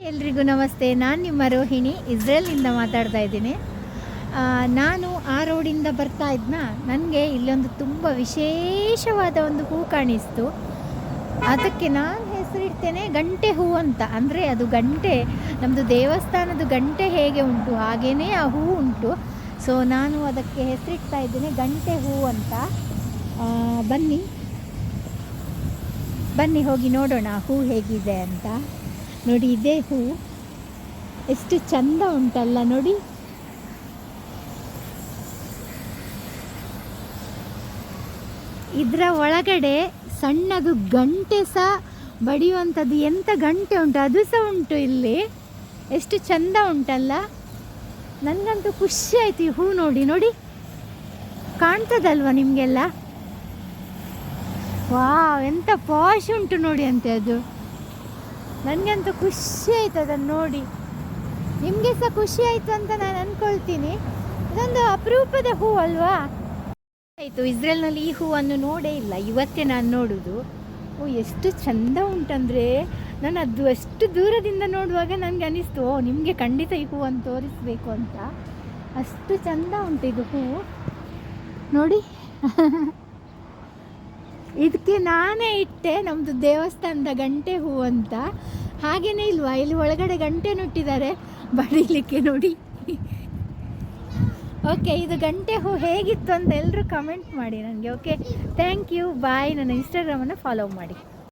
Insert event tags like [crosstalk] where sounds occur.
ಎಲ್ರಿಗೂ ನಮಸ್ತೆ. ನಾನು ನಿಮ್ಮ ರೋಹಿಣಿ. ಇಸ್ರೇಲ್ನಿಂದ ಮಾತಾಡ್ತಾ ಇದ್ದೀನಿ. ನಾನು ಆ ರೋಡಿಂದ ಬರ್ತಾ ಇದ್ನ. ನನಗೆ ಇಲ್ಲೊಂದು ತುಂಬ ವಿಶೇಷವಾದ ಒಂದು ಹೂ ಕಾಣಿಸ್ತು. ಅದಕ್ಕೆ ನಾನು ಹೆಸರಿಡ್ತೇನೆ ಗಂಟೆ ಹೂ ಅಂತ. ಅಂದರೆ ಅದು ಗಂಟೆ ನಮ್ಮದು ದೇವಸ್ಥಾನದ ಗಂಟೆ ಹೇಗೆ ಉಂಟು ಹಾಗೇ ಆ ಹೂ ಉಂಟು. ಸೊ ನಾನು ಅದಕ್ಕೆ ಹೆಸರಿಡ್ತಾ ಇದ್ದೀನಿ ಗಂಟೆ ಹೂ ಅಂತ. ಬನ್ನಿ. ಬನ್ನಿ ಹೋಗಿ ನೋಡೋಣ ಹೂ ಹೇಗಿದೆ ಅಂತ. ನೋಡಿ, ಇದೇ ಹೂ. ಎಷ್ಟು ಚಂದ ಉಂಟಲ್ಲ ನೋಡಿ. ಇದರ ಒಳಗಡೆ ಸಣ್ಣದು ಗಂಟೆ ಸಹ ಬಡಿಯುವಂಥದ್ದು ಎಂಥ ಗಂಟೆ ಉಂಟು? ಅದು ಸಹ ಉಂಟು ಇಲ್ಲಿ. ಎಷ್ಟು ಚಂದ ಉಂಟಲ್ಲ. ನನಗಂತೂ ಖುಷಿ ಆಯ್ತು ಈ ಹೂ ನೋಡಿ ನೋಡಿ. ಕಾಣ್ತದಲ್ವ ನಿಮಗೆಲ್ಲ? ವಾ ಎಂಥ ಪಾಶ್ ಉಂಟು ನೋಡಿ ಅಂತೆ ಅದು. ನನಗಂತೂ ಖುಷಿ ಆಯ್ತು ಅದನ್ನು ನೋಡಿ. ನಿಮಗೆ ಸಹ ಖುಷಿ ಆಯಿತು ಅಂತ ನಾನು ಅಂದ್ಕೊಳ್ತೀನಿ ಇದೊಂದು ಅಪರೂಪದ ಹೂ ಅಲ್ವಾ? ಆಯಿತು, ಇಸ್ರೇಲ್ನಲ್ಲಿ ಈ ಹೂವನ್ನು ನೋಡೇ ಇಲ್ಲ. ಇವತ್ತೇ ನಾನು ನೋಡೋದು. ಓ, ಎಷ್ಟು ಚಂದ ಉಂಟಂದರೆ. ನಾನು ಅದು ಅಷ್ಟು ದೂರದಿಂದ ನೋಡುವಾಗ ನನಗೆ ಅನ್ನಿಸ್ತು ಓ, ನಿಮಗೆ ಖಂಡಿತ ಈ ಹೂವನ್ನು ತೋರಿಸಬೇಕು ಅಂತ. ಅಷ್ಟು ಚಂದ ಉಂಟು ಇದು ಹೂವು ನೋಡಿ. [laughs] ಇದಕ್ಕೆ ನಾನೇ ಇಟ್ಟೆ ನಮ್ಮದು ದೇವಸ್ಥಾನದ ಗಂಟೆ ಹೂ ಅಂತ. ಹಾಗೇನೇ ಇಲ್ವಾ? ಇಲ್ಲಿ ಒಳಗಡೆ ಗಂಟೆ ನುಟ್ಟಿದ್ದಾರೆ ಬಡೀಲಿಕ್ಕೆ ನೋಡಿ. ಓಕೆ ಇದು ಗಂಟೆ ಹೂ ಹೇಗಿತ್ತು ಅಂತ ಎಲ್ಲರೂ ಕಮೆಂಟ್ ಮಾಡಿ ನನಗೆ ಓಕೆ ಥ್ಯಾಂಕ್ ಯು ಬಾಯ್ ನನ್ನ ಇನ್ಸ್ಟಾಗ್ರಾಮನ್ನು ಫಾಲೋ ಮಾಡಿ.